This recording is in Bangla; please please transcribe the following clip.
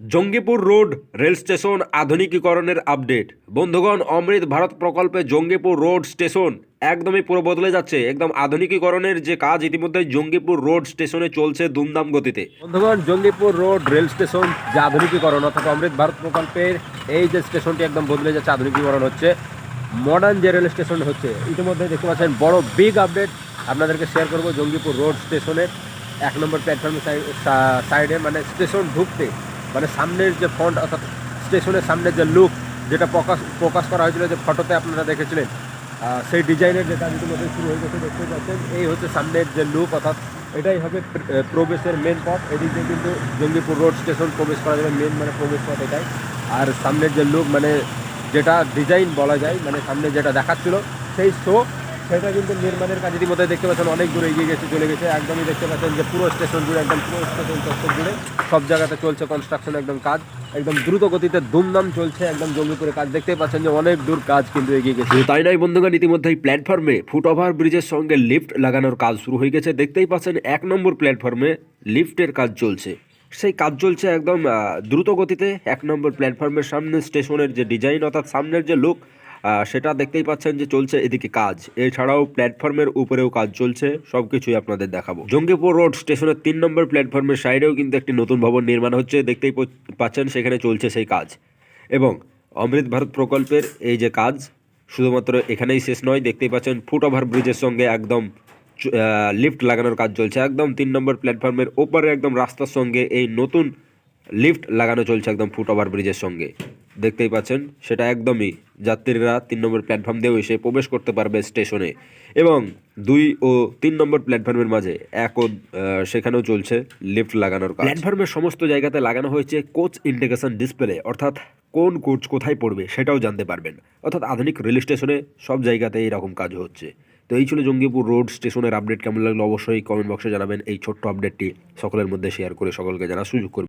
জঙ্গিপুর রোড রেল স্টেশন আধুনিকীকরণের আপডেট। বন্ধুগণ, অমৃত ভারত প্রকল্পে জঙ্গিপুর রোড স্টেশন একদমই পুরো বদলে যাচ্ছে। একদম আধুনিকীকরণের যে কাজ, ইতিমধ্যে জঙ্গিপুর রোড স্টেশনে চলছে দুমদাম গতিতে। বন্ধুগণ, জঙ্গিপুর রোড রেল স্টেশন যে আধুনিকীকরণ, অর্থাৎ অমৃত ভারত প্রকল্পের এই যে স্টেশনটি একদম বদলে যাচ্ছে, আধুনিকীকরণ হচ্ছে মডার্ন যে রেল স্টেশন হচ্ছে, ইতিমধ্যে দেখতে পাচ্ছেন, বড় বিগ আপডেট আপনাদেরকে শেয়ার করব জঙ্গিপুর রোড স্টেশনের এক নম্বর প্ল্যাটফর্মের সাইডে মানে স্টেশন ঢুকতে মানে সামনের যে ফ্রন্ট অর্থাৎ স্টেশনের সামনের যে লুক যেটা প্রকাশ প্রকাশ করা হয়েছিল যে ফটোতে আপনারা দেখেছিলেন সেই ডিজাইনের যেটা ইতিমধ্যে শুরু হয়ে গেছে দেখতে পাচ্ছেন। এই হচ্ছে সামনের যে লুক অর্থাৎ এটাই হবে প্রবেশের মেন পথ। এদিক দিয়ে কিন্তু জঙ্গিপুর রোড স্টেশন প্রবেশ করা যাবে মেন মানে প্রবেশ পথ এটাই। আর সামনের যে লুক মানে যেটা ডিজাইন বলা যায় মানে সামনে যেটা দেখাচ্ছিল, সেই শো সেটা কিন্তু নির্মাণের কাজ। ইতিমধ্যে দেখতে পাচ্ছেন অনেক দূরে এগিয়ে গেছে, চলে গেছে। একদমই দেখতে পাচ্ছেন যে পুরো স্টেশন জুড়ে, একদম পুরো স্টেশন চত্বর জুড়ে সব জায়গাতে চলছে কনস্ট্রাকশন একদম কাজ। একদম দ্রুত গতিতে দুমদাম চলছে একদম জঙ্গিপুরে কাজ। দেখতেই পাচ্ছেন যে অনেক দূর কাজ কিন্তু এগিয়ে গেছে। তাই নয় বন্ধুগণ ইতিমধ্যেই প্ল্যাটফর্মে ফুট ওভার ব্রিজের সঙ্গে লিফট লাগানোর কাজ শুরু হয়ে গেছে। দেখতেই পাচ্ছেন এক নম্বর প্ল্যাটফর্মে লিফটের কাজ চলছে। সেই কাজ চলছে একদম দ্রুত গতিতে। এক নম্বর প্ল্যাটফর্মের সামনে স্টেশনের যে ডিজাইন অর্থাৎ সামনের যে লুক সেটা দেখতেই পাচ্ছেন যে চলছে এদিকে কাজ। এছাড়াও প্ল্যাটফর্মের উপরেও কাজ চলছে সব কিছুই আপনাদের দেখাবো। জঙ্গিপুর রোড স্টেশনের তিন নম্বর প্ল্যাটফর্মের সাইডেও কিন্তু একটি নতুন ভবন নির্মাণ হচ্ছে, দেখতেই পাচ্ছেন সেখানে চলছে সেই কাজ। এবং অমৃত ভারত প্রকল্পের এই যে কাজ, শুধুমাত্র এখানেই শেষ নয়, দেখতেই পাচ্ছেন ফুট ওভার ব্রিজের সঙ্গে একদম লিফট লাগানোর কাজ চলছে। একদম তিন নম্বর প্ল্যাটফর্মের ওপরে একদম রাস্তার সঙ্গে এই নতুন লিফট লাগানো চলছে একদম ফুট ওভার ব্রিজের সঙ্গে। দেখতেই পাচ্ছেন, সেটা একদমই যাত্রীরা তিন নম্বর প্ল্যাটফর্ম দিয়েও এসে প্রবেশ করতে পারবে স্টেশনে। এবং দুই ও তিন নম্বর প্ল্যাটফর্মের মাঝে এক ও সেখানেও চলছে লিফট লাগানোর কাজ। প্ল্যাটফর্মের সমস্ত জায়গাতে লাগানো হয়েছে কোচ ইন্ডিকেশন ডিসপ্লে, অর্থাৎ কোন কোচ কোথায় পড়বে সেটাও জানতে পারবেন। অর্থাৎ আধুনিক রেল স্টেশনে সব জায়গাতে এরকম কাজ হচ্ছে। তো এই ছিল জঙ্গিপুর রোড স্টেশনের আপডেট, কেমন লাগল অবশ্যই কমেন্ট বক্সে জানাবেন। এই ছোট্ট আপডেটটি সকলের মধ্যে শেয়ার করে সকলকে জানার সুযোগ করবে